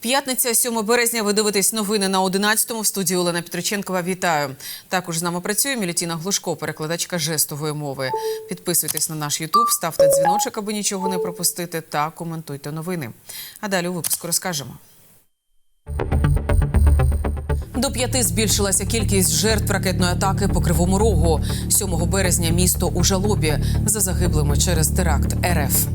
П'ятниця, 7 березня. Ви дивитесь новини на 11-му. В студії Олена Петроченкова. Вітаю. Також з нами працює Мілітіна Глушко, перекладачка жестової мови. Підписуйтесь на наш Ютуб, ставте дзвіночок, аби нічого не пропустити, та коментуйте новини. А далі у випуску розкажемо. До п'яти збільшилася кількість жертв ракетної атаки по Кривому Рогу. 7 березня місто у жалобі за загиблими через теракт РФ.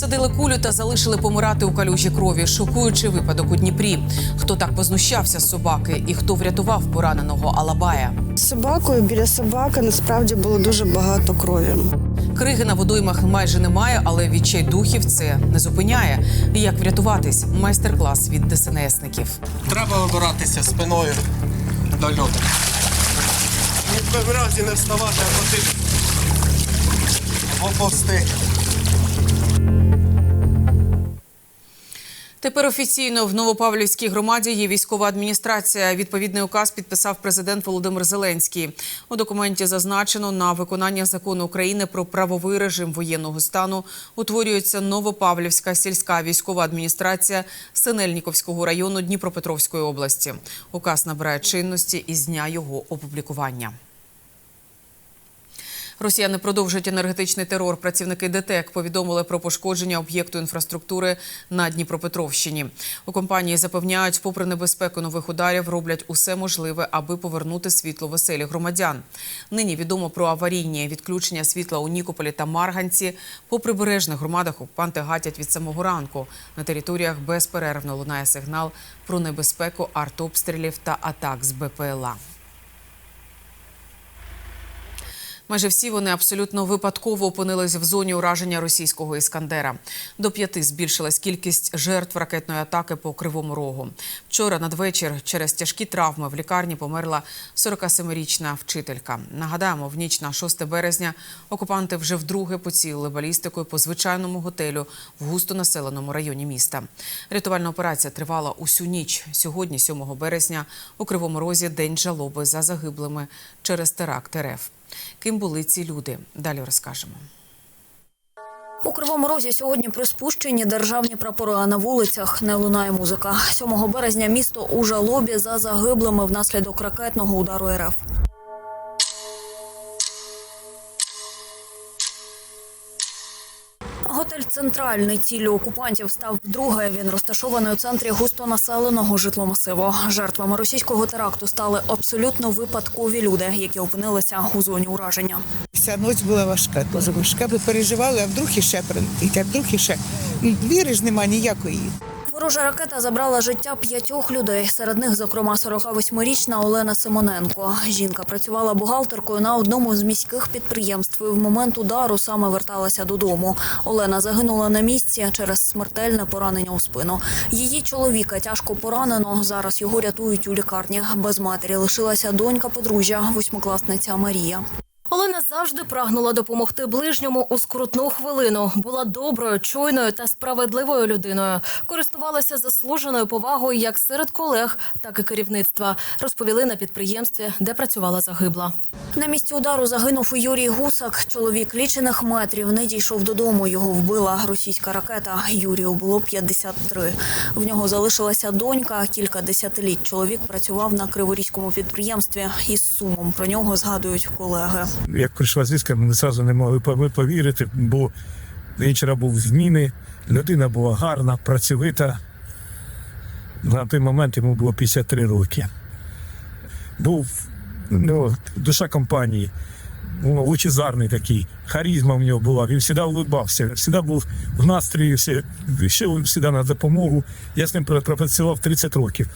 Всадили кулю та залишили помирати у калюжі крові. Шокуючий випадок у Дніпрі. Хто так познущався з собаки і хто врятував пораненого Алабая. Собакою біля собаки насправді було дуже багато крові. Криги на водоймах майже немає, але відчай духів це не зупиняє. Як врятуватись? Майстер-клас від ДСНСників. Треба вибиратися спиною до льоду. Ні в разі не вставати, а ходити. Оповсти. Тепер офіційно в Новопавлівській громаді є військова адміністрація. Відповідний указ підписав президент Володимир Зеленський. У документі зазначено на виконання закону України про правовий режим воєнного стану утворюється Новопавлівська сільська військова адміністрація Синельніковського району Дніпропетровської області. Указ набирає чинності із дня його опублікування. Росіяни продовжують енергетичний терор. Працівники ДТЕК повідомили про пошкодження об'єкту інфраструктури на Дніпропетровщині. У компанії запевняють, попри небезпеку нових ударів, роблять усе можливе, аби повернути світло в оселі громадян. Нині відомо про аварійні відключення світла у Нікополі та Марганці. По прибережних громадах окупанти гатять від самого ранку. На територіях безперервно лунає сигнал про небезпеку артобстрілів та атак з БПЛА. Майже всі вони абсолютно випадково опинились в зоні ураження російського іскандера. До п'яти збільшилась кількість жертв ракетної атаки по Кривому Рогу. Вчора надвечір через тяжкі травми в лікарні померла 47-річна вчителька. Нагадаємо, в ніч на 6 березня окупанти вже вдруге поцілили балістикою по звичайному готелю в густонаселеному районі міста. Рятувальна операція тривала усю ніч. Сьогодні, 7 березня, у Кривому Розі день жалоби за загиблими через теракт РФ. Ким були ці люди? Далі розкажемо. У Кривому Розі сьогодні при спущенні державні прапори, а на вулицях не лунає музика. 7 березня місто у жалобі за загиблими внаслідок ракетного удару РФ. Готель центральний ціллю окупантів став вдруге. Він розташований у центрі густонаселеного житломасиву. Жертвами російського теракту стали абсолютно випадкові люди, які опинилися у зоні ураження. Ця ніч була важка, дуже важка. Ми переживали, а вдруг іще прилетить, а вдруг іще. Віри ж немає ніякої. Ворожа ракета забрала життя п'ятьох людей. Серед них, зокрема, 48-річна Олена Симоненко. Жінка працювала бухгалтеркою на одному з міських підприємств. і В момент удару саме верталася додому. Олена загинула на місці через смертельне поранення у спину. Її чоловіка тяжко поранено. Зараз його рятують у лікарні. Без матері лишилася донька подружжя, восьмикласниця Марія. Олена завжди прагнула допомогти ближньому у скрутну хвилину. Була доброю, чуйною та справедливою людиною. Користувалася заслуженою повагою як серед колег, так і керівництва. Розповіли на підприємстві, де працювала загибла. На місці удару загинув Юрій Гусак. Чоловік лічених метрів не дійшов додому. Його вбила російська ракета. Юрію було 53. В нього залишилася донька. Кілька десятиліть чоловік працював на криворізькому підприємстві. Із сумом про нього згадують колеги. як прийшла звістка, ми одразу не могли повірити, бо вечора був зміни, людина була гарна, працьовита. На той момент йому було 53 роки. Був ну, душа компанії, ну, лучезарний такий, харизма в нього була, він завжди улыбався, завжди був в настрої, йшов завжди на допомогу. Я з ним пропрацював 30 років.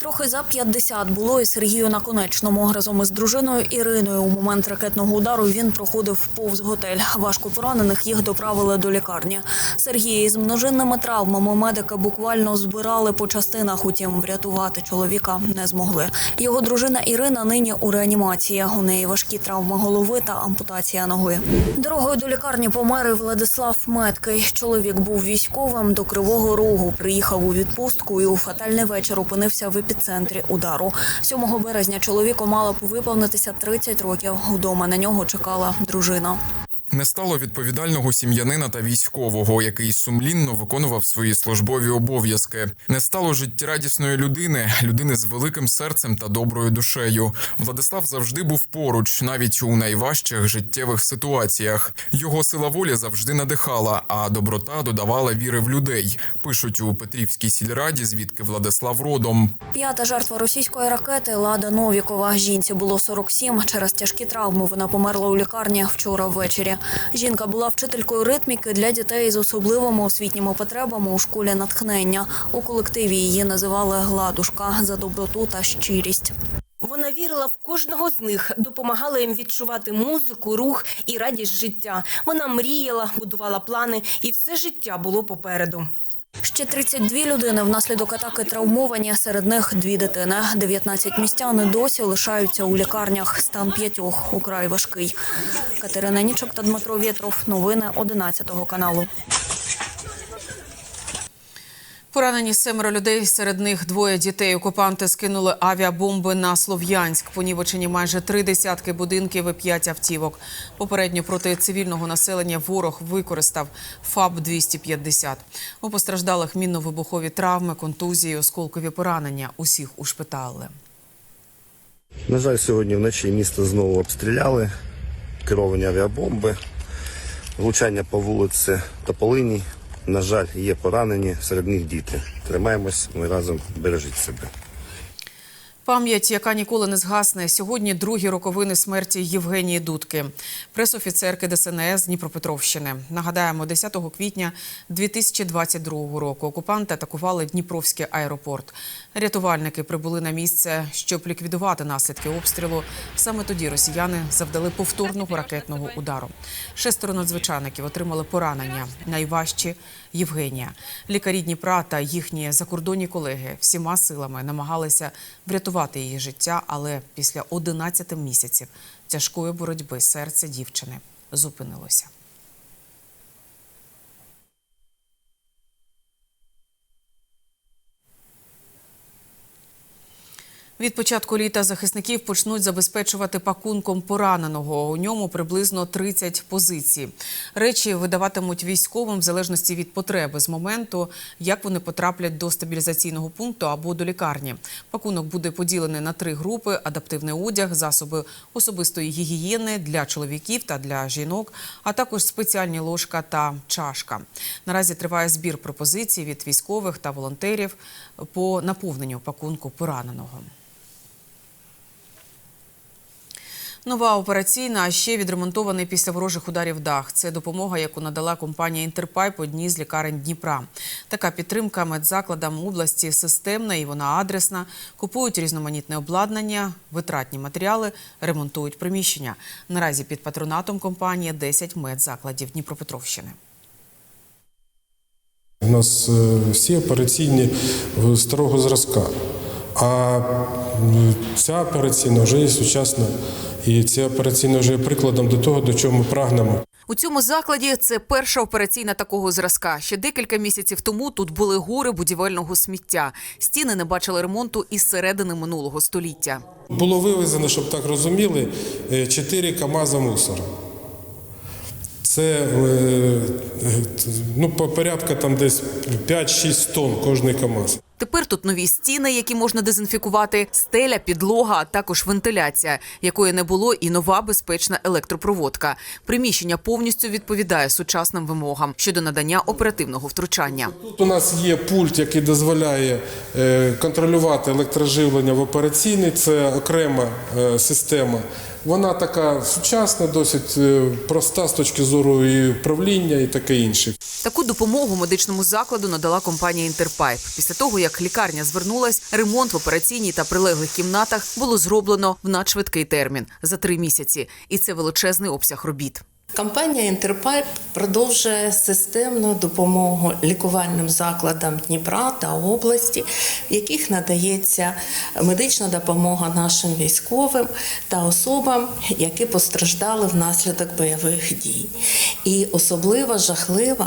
Трохи за 50 було і Сергію Наконечному. Разом із дружиною Іриною у момент ракетного удару він проходив повз готель. Важко поранених їх доправили до лікарні. Сергія із множинними травмами медики буквально збирали по частинах. Утім, врятувати чоловіка не змогли. Його дружина Ірина нині у реанімації. У неї важкі травми голови та ампутація ноги. Дорогою до лікарні помер Владислав Меткий. Чоловік був військовим до Кривого Рогу. Приїхав у відпустку і у фатальний вечір опинився в епіцентрі удару. 7 березня чоловіку мало б виповнитися 30 років. Удома на нього чекала дружина. Не стало відповідального сім'янина та військового, який сумлінно виконував свої службові обов'язки. Не стало життєрадісної людини, людини з великим серцем та доброю душею. Владислав завжди був поруч, навіть у найважчих життєвих ситуаціях. Його сила волі завжди надихала, а доброта додавала віри в людей. Пишуть у Петрівській сільраді, звідки Владислав родом. П'ята жертва російської ракети Лада Новікова. Жінці було 47. Через тяжкі травми вона померла у лікарні вчора ввечері. Жінка була вчителькою ритміки для дітей з особливими освітніми потребами у школі натхнення. У колективі її називали Гладушка за доброту та щирість. Вона вірила в кожного з них, допомагала їм відчувати музику, рух і радість життя. Вона мріяла, будувала плани, і все життя було попереду. Ще 32 людини внаслідок атаки травмовані, серед них дві дитини. 19 містян досі лишаються у лікарнях. Стан п'ятьох украй важкий. Катерина Нічок та Дмитро Вєтров. Новини 11 каналу. Поранені семеро людей, серед них двоє дітей. Окупанти скинули авіабомби на Слов'янськ. Понівечені майже три десятки будинків і п'ять автівок. Попередньо проти цивільного населення ворог використав ФАБ-250. У постраждалих мінно-вибухові травми, контузії, осколкові поранення. Усіх ушпитали. На жаль, сьогодні вночі місто знову обстріляли, керовані авіабомби, влучання по вулиці Тополиній. На жаль, є поранені, серед них діти. Тримаємось, ми разом бережіть себе. Пам'ять, яка ніколи не згасне. Сьогодні другі роковини смерті Євгенії Дудки, пресофіцерки ДСНС Дніпропетровщини. Нагадаємо, 10 квітня 2022 року окупанти атакували Дніпровський аеропорт. Рятувальники прибули на місце, щоб ліквідувати наслідки обстрілу. Саме тоді росіяни завдали повторного ракетного удару. Шестеро надзвичайників отримали поранення. Найважчі Євгенія. Лікарі Дніпра та їхні закордонні колеги всіма силами намагалися врятувати її життя, але після 11 місяців тяжкої боротьби серце дівчини зупинилося. Від початку літа захисників почнуть забезпечувати пакунком пораненого. У ньому приблизно 30 позицій. Речі видаватимуть військовим в залежності від потреби з моменту, як вони потраплять до стабілізаційного пункту або до лікарні. Пакунок буде поділений на три групи: адаптивний одяг, засоби особистої гігієни для чоловіків та для жінок, а також спеціальні ложка та чашка. Наразі триває збір пропозицій від військових та волонтерів по наповненню пакунку пораненого. Нова операційна, а ще відремонтований після ворожих ударів дах. Це допомога, яку надала компанія Інтерпайп одній з лікарень Дніпра. Така підтримка медзакладам області системна і вона адресна. Купують різноманітне обладнання, витратні матеріали, ремонтують приміщення. Наразі під патронатом компанії 10 медзакладів Дніпропетровщини. У нас е, всі операційні в старого зразка. А ця операційна вже є сучасна. І ця операційна вже є прикладом до того, до чого ми прагнемо. У цьому закладі це перша операційна такого зразка. Ще декілька місяців тому тут були гори будівельного сміття. Стіни не бачили ремонту із середини минулого століття. Було вивезено, щоб так розуміли, 4 КАМАЗа мусора. Це е, е, ну, по порядка там десь 5-6 тонн кожний КАМАЗ. Тепер тут нові стіни, які можна дезінфікувати, стеля, підлога, а також вентиляція, якої не було, і нова безпечна електропроводка. Приміщення повністю відповідає сучасним вимогам щодо надання оперативного втручання. Тут у нас є пульт, який дозволяє е, контролювати електроживлення в операційній. Це окрема е, система. Вона така сучасна, досить е, проста з точки зору і управління і таке інше. Таку допомогу медичному закладу надала компанія Інтерпайп. Після того, як лікарня звернулась, ремонт в операційній та прилеглих кімнатах було зроблено в надшвидкий термін за три місяці, і це величезний обсяг робіт. Компанія Інтерпайп продовжує системну допомогу лікувальним закладам Дніпра та області, в яких надається медична допомога нашим військовим та особам, які постраждали внаслідок бойових дій. І особливо жахливо,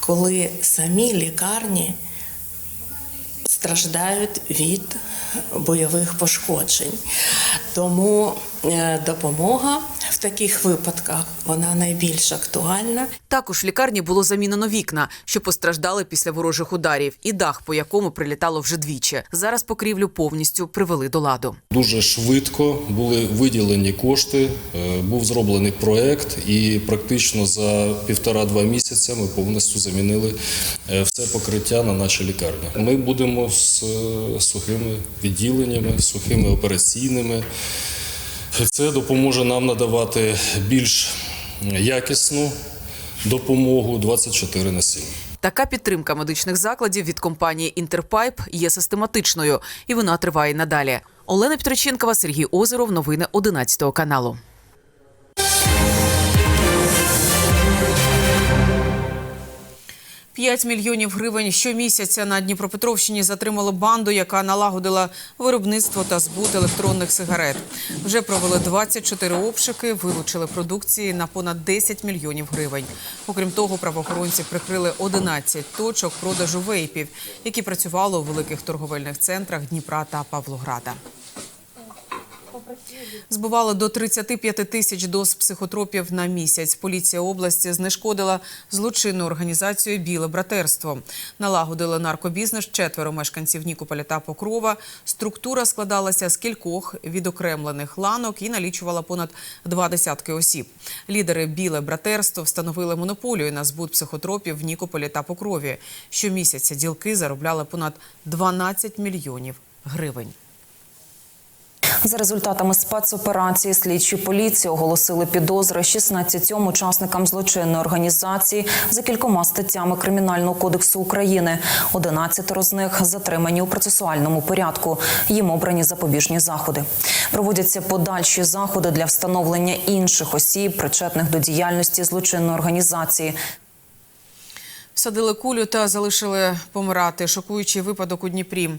коли самі лікарні страждають від бойових пошкоджень. Тому е, допомога в таких випадках вона найбільш актуальна. Також в лікарні було замінено вікна, що постраждали після ворожих ударів, і дах, по якому прилітало вже двічі. Зараз покрівлю повністю привели до ладу. Дуже швидко були виділені кошти, е, був зроблений проект, і практично за півтора-два місяця ми повністю замінили е, все покриття на нашій лікарні. Ми будемо з е, сухими відділеннями, сухими операційними. Це допоможе нам надавати більш якісну допомогу 24 на 7. Така підтримка медичних закладів від компанії Інтерпайп є систематичною, і вона триває надалі. Олена Петриченкова, Сергій Озеров. Новини 11 каналу. П'ять мільйонів гривень щомісяця на Дніпропетровщині затримали банду, яка налагодила виробництво та збут електронних сигарет. Вже провели 24 обшуки, вилучили продукції на понад 10 мільйонів гривень. Окрім того, правоохоронці прикрили 11 точок продажу вейпів, які працювали у великих торговельних центрах Дніпра та Павлограда. Збували до 35 тисяч доз психотропів на місяць. Поліція області знешкодила злочинну організацію Біле братерство. Налагодили наркобізнес четверо мешканців Нікополя та Покрова. Структура складалася з кількох відокремлених ланок і налічувала понад два десятки осіб. Лідери Біле братерство встановили монополію на збут психотропів в Нікополі та Покрові. Щомісяця ділки заробляли понад 12 мільйонів гривень. За результатами спецоперації слідчі поліції оголосили підозри 16 учасникам злочинної організації за кількома статтями Кримінального кодексу України. 11 з них затримані у процесуальному порядку. Їм обрані запобіжні заходи. Проводяться подальші заходи для встановлення інших осіб, причетних до діяльності злочинної організації. Всадили кулю та залишили помирати. Шокуючий випадок у Дніпрі.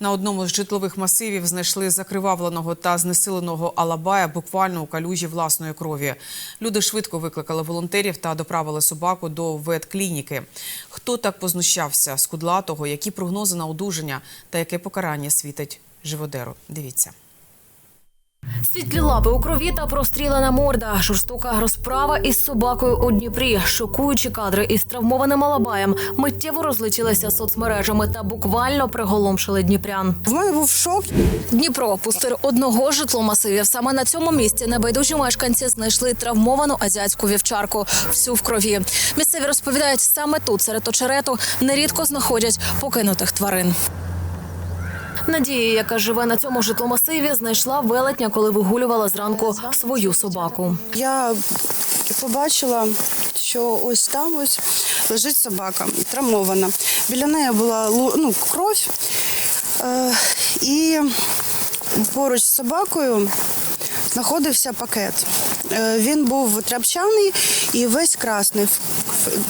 На одному з житлових масивів знайшли закривавленого та знесиленого Алабая буквально у калюжі власної крові. Люди швидко викликали волонтерів та доправили собаку до ветклініки. Хто так познущався з кудлатого, які прогнози на одужання та яке покарання світить живодеру? Дивіться. Світлі лапи у крові та прострілена морда. Жорстока розправа із собакою у Дніпрі. Шокуючі кадри із травмованим алабаєм миттєво розлетілися соцмережами та буквально приголомшили дніпрян. В мене був шок. Дніпро пустир одного житломасивів. Саме на цьому місці небайдужі мешканці знайшли травмовану азіатську вівчарку всю в крові. Місцеві розповідають, саме тут серед очерету нерідко знаходять покинутих тварин. Надія, яка живе на цьому житломасиві, знайшла велетня, коли вигулювала зранку свою собаку. Я побачила, що ось там ось лежить собака, травмована. Біля неї була ну, кров. Е, і поруч з собакою знаходився пакет. Е, Він був тряпчаний і весь красний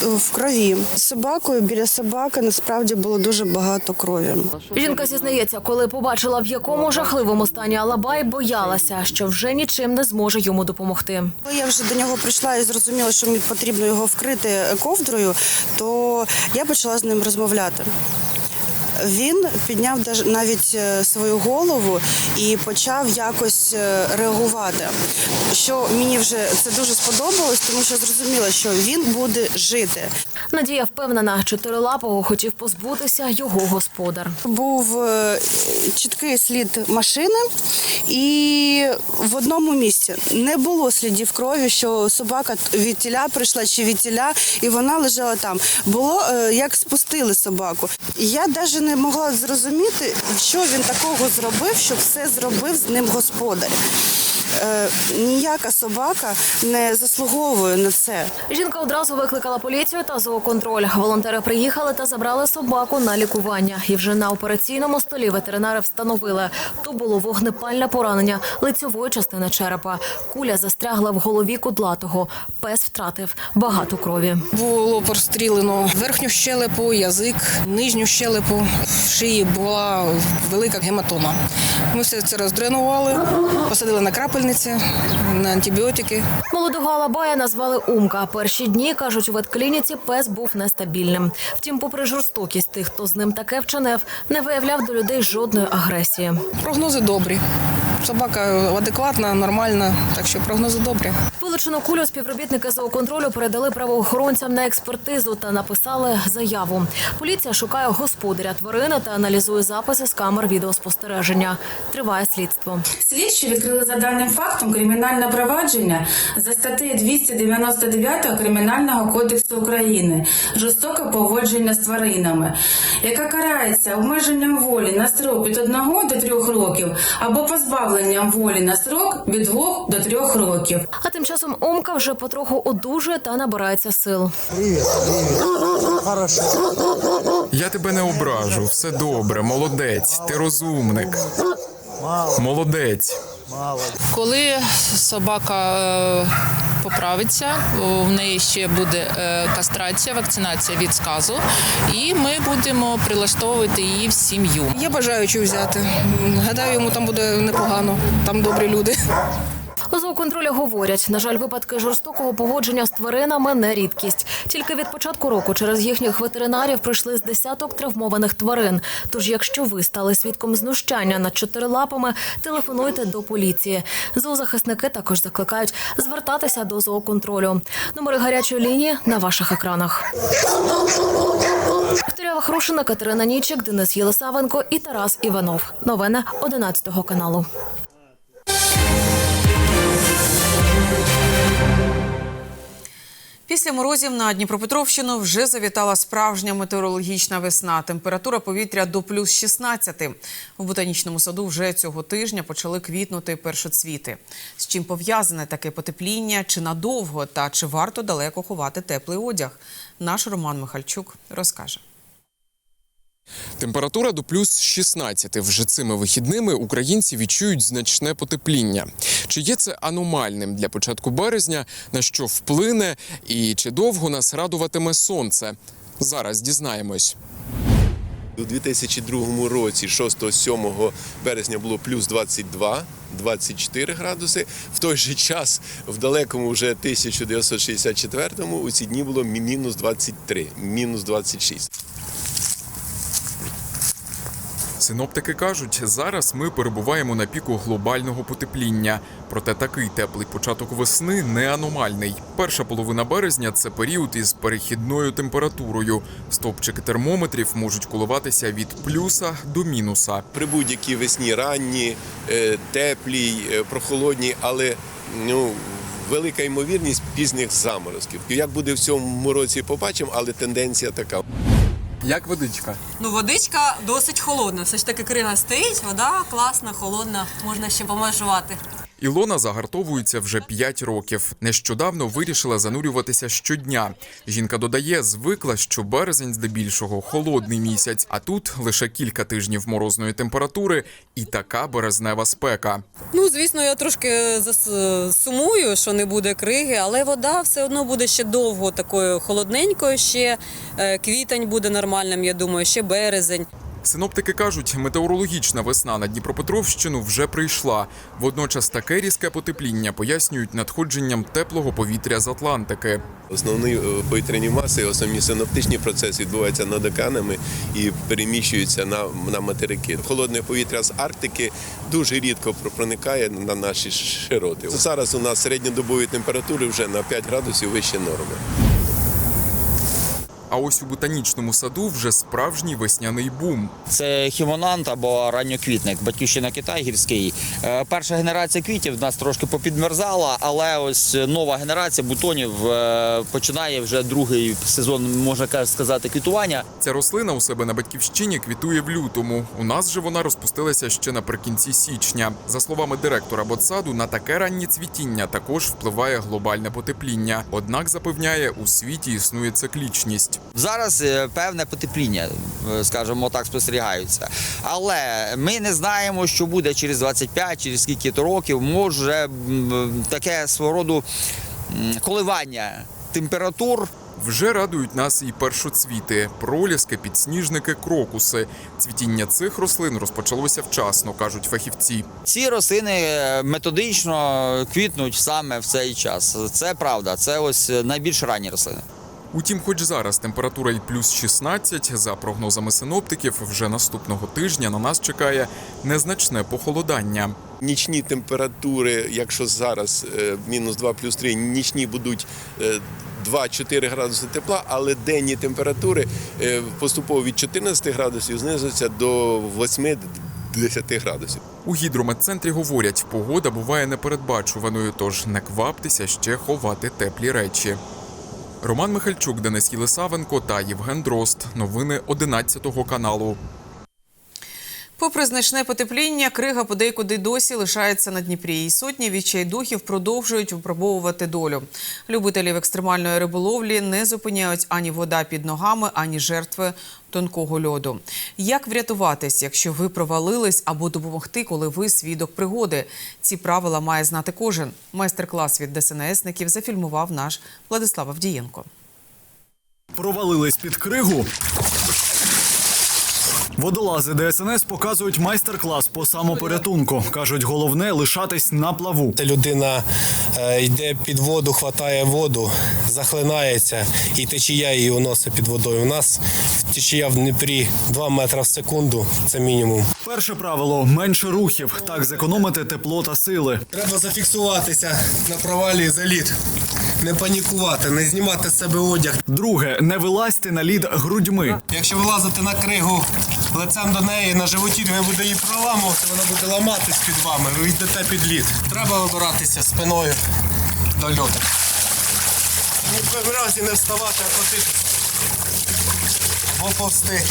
в, крові. З собакою біля собаки насправді було дуже багато крові. Жінка зізнається, коли побачила, в якому жахливому стані Алабай, боялася, що вже нічим не зможе йому допомогти. Коли я вже до нього прийшла і зрозуміла, що мені потрібно його вкрити ковдрою, то я почала з ним розмовляти. Він підняв навіть е, свою голову і почав якось е, реагувати. Що мені вже це дуже сподобалось, тому що зрозуміла, що він буде жити. Надія впевнена, чотирилапого хотів позбутися його господар. Був е, чіткий слід машини, і в одному місці не було слідів крові, що собака від тіля прийшла чи від тіля, і вона лежала там. Було як спустили собаку. Я навіть не могла зрозуміти, що він такого зробив, щоб все зробив з ним господар. Е, ніяка собака не заслуговує на це. Жінка одразу викликала поліцію та зооконтроль. Волонтери приїхали та забрали собаку на лікування. І вже на операційному столі ветеринари встановили, то було вогнепальне поранення лицьової частини черепа. Куля застрягла в голові кудлатого. Пес втратив багато крові. Було прострілено верхню щелепу, язик, нижню щелепу. В шиї була велика гематома. Ми все це роздренували, посадили на крапельниці, на антибіотики. Молодого Алабая назвали Умка. Перші дні, кажуть, у ветклініці пес був нестабільним. Втім, попри жорстокість тих, хто з ним таке вчинив, не виявляв до людей жодної агресії. Прогнози добрі. Собака адекватна, нормальна, так що прогнози добрі. Вилучену кулю співробітники зооконтролю передали правоохоронцям на експертизу та написали заяву. Поліція шукає господаря тварини та аналізує записи з камер відеоспостереження. Триває слідство. Слідчі відкрили за даним фактом кримінальне провадження за статтею 299 Кримінального кодексу України жорстоке поводження з тваринами, яка карається обмеженням волі на строк від 1 до 3 років або позбавленням волі на срок від 2 до 3 років. А тим часом Омка вже потроху одужує та набирається сил. Я тебе не ображу, все добре, молодець, ти розумник. Молодець. Коли собака е, поправиться, в неї ще буде е, кастрація, вакцинація від сказу, і ми будемо прилаштовувати її в сім'ю. Є бажаючі взяти. Гадаю, йому там буде непогано, там добрі люди. У зооконтролі говорять, на жаль, випадки жорстокого поводження з тваринами не рідкість. Тільки від початку року через їхніх ветеринарів прийшли з десяток травмованих тварин. Тож, якщо ви стали свідком знущання над чотирилапами, телефонуйте до поліції. Зоозахисники також закликають звертатися до зооконтролю. Номери гарячої лінії на ваших екранах. Вікторія Вахрушина, Катерина Нічик, Денис Єлисавенко і Тарас Іванов. Новини 11 каналу. Після морозів на Дніпропетровщину вже завітала справжня метеорологічна весна. Температура повітря до плюс 16. В ботанічному саду вже цього тижня почали квітнути першоцвіти. З чим пов'язане таке потепління, чи надовго, та чи варто далеко ховати теплий одяг? Наш Роман Михальчук розкаже. Температура до плюс 16. Вже цими вихідними українці відчують значне потепління. Чи є це аномальним для початку березня? На що вплине і чи довго нас радуватиме сонце? Зараз дізнаємось. У 2002 році, 6-7 березня, було плюс 22, 24 градуси. В той же час, в далекому вже 1964-му, у ці дні було мінус 23, мінус 26. Синоптики кажуть, зараз ми перебуваємо на піку глобального потепління. Проте такий теплий початок весни не аномальний. Перша половина березня це період із перехідною температурою. Стопчики термометрів можуть коливатися від плюса до мінуса. При будь-якій весні ранні, е, теплій, е, прохолодній, але ну, велика ймовірність пізніх заморозків. Як буде в цьому році, побачимо, але тенденція така. Як водичка? Ну, водичка досить холодна. Все ж таки крина стоїть, вода класна, холодна, можна ще помажувати. Ілона загартовується вже 5 років. Нещодавно вирішила занурюватися щодня. Жінка додає, звикла, що березень здебільшого холодний місяць, а тут лише кілька тижнів морозної температури і така березнева спека. Ну, звісно, я трошки сумую, що не буде криги, але вода все одно буде ще довго такою холодненькою. Ще е, квітень буде нормальним, я думаю, ще березень. Синоптики кажуть, метеорологічна весна на Дніпропетровщину вже прийшла. Водночас таке різке потепління пояснюють надходженням теплого повітря з Атлантики. Основні е, повітряні маси, основні синоптичні процеси відбуваються над океанами і переміщуються на, на материки. Холодне повітря з Арктики дуже рідко проникає на наші широти. Зараз у нас середньодобові температури вже на 5 градусів вище норми. А ось у ботанічному саду вже справжній весняний бум. Це хімонант або ранньоквітник, батьківщина Китай гірський. Е, Перша генерація квітів нас трошки попідмерзала, але ось нова генерація бутонів е, починає вже другий сезон, можна ка- сказати, квітування. Ця рослина у себе на батьківщині квітує в лютому. У нас же вона розпустилася ще наприкінці січня. За словами директора ботсаду, на таке раннє цвітіння також впливає глобальне потепління. Однак запевняє, у світі існує циклічність. Зараз е, певне потепління, е, скажімо так, спостерігаються. Але ми не знаємо, що буде через 25, через скільки то років. Може таке свого роду коливання температур. Вже радують нас і першоцвіти, проліски, підсніжники, крокуси. Цвітіння цих рослин розпочалося вчасно, кажуть фахівці. Ці рослини е, методично квітнуть саме в цей час. Це правда, це ось найбільш ранні рослини. Утім, хоч зараз температура і плюс 16, за прогнозами синоптиків, вже наступного тижня на нас чекає незначне похолодання. Нічні температури, якщо зараз е, мінус 2 плюс 3, нічні будуть е, 2-4 градуси тепла, але денні температури е, поступово від 14 градусів знизуються до 8-10 градусів. У гідрометцентрі говорять, погода буває непередбачуваною, тож не кваптеся ще ховати теплі речі. Роман Михальчук, Денис Єлисавенко та Євген Дрозд. Новини 11 каналу. Попри значне потепління, крига подейкуди досі лишається на Дніпрі. І сотні відчайдухів продовжують випробовувати долю. Любителів екстремальної риболовлі не зупиняють ані вода під ногами, ані жертви тонкого льоду. Як врятуватись, якщо ви провалились, або допомогти, коли ви свідок пригоди? Ці правила має знати кожен. Майстер-клас від ДСНСників зафільмував наш Владислав Авдієнко. Провалились під кригу. Водолази ДСНС показують майстер-клас по самопорятунку. Кажуть, головне лишатись на плаву. Людина е, йде під воду, хватає воду, захлинається і течія її уносить під водою. У нас течія в Дніпрі 2 метри в секунду, це мінімум. Перше правило менше рухів, так зекономити тепло та сили. Треба зафіксуватися на провалі за лід. Не панікувати, не знімати з себе одяг. Друге не вилазьте на лід грудьми. Якщо вилазити на кригу лицем до неї, на животі ви буде її проламувати, вона буде ламатись під вами. Ви йдете під лід. Треба обиратися спиною до льоду. Ні в разі не вставати, а ходити. Бо повсти.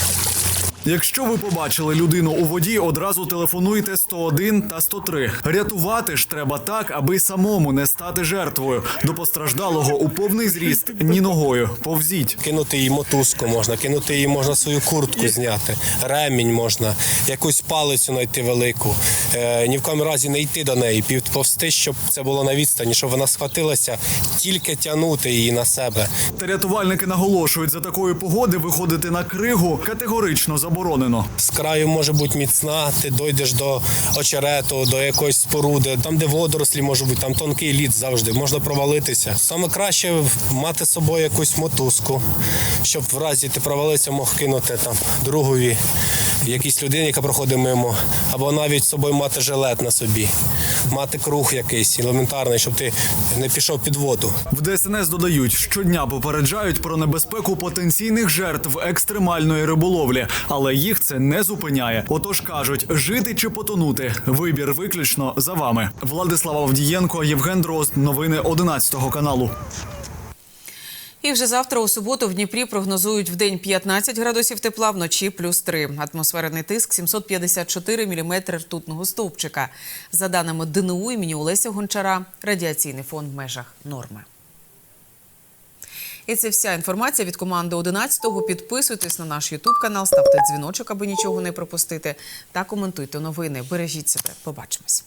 Якщо ви побачили людину у воді, одразу телефонуйте 101 та 103. Рятувати ж треба так, аби самому не стати жертвою. До постраждалого у повний зріст ні ногою. Повзіть. Кинути їй мотузку можна, кинути їй можна свою куртку зняти, ремінь можна, якусь палицю знайти велику. Е, ні в коєму разі не йти до неї, повсти, щоб це було на відстані, щоб вона схватилася, тільки тягнути її на себе. Та рятувальники наголошують, за такої погоди виходити на кригу категорично заборонено. З краю може бути міцна, ти дойдеш до очерету, до якоїсь споруди, там, де водорослі може бути, там тонкий лід завжди, можна провалитися. Саме краще мати з собою якусь мотузку, щоб в разі ти провалився, мог кинути там другові, якійсь людині, яка проходить мимо, або навіть з собою мати жилет на собі, мати круг якийсь елементарний, щоб ти не пішов під воду. В ДСНС додають, щодня попереджають про небезпеку потенційних жертв екстремальної риболовлі, але їх це не зупиняє. Отож кажуть, жити чи потонути. Вибір виключно за вами. Владислав Авдієнко, Євген Дрозд. Новини 11 каналу. І вже завтра у суботу в Дніпрі прогнозують в день 15 градусів тепла, вночі плюс 3. Атмосферний тиск 754 міліметри ртутного стовпчика. За даними ДНУ імені Олеся Гончара, радіаційний фон в межах норми. І це вся інформація від команди 11-го. Підписуйтесь на наш Ютуб канал, ставте дзвіночок, аби нічого не пропустити. Та коментуйте новини. Бережіть себе. Побачимось.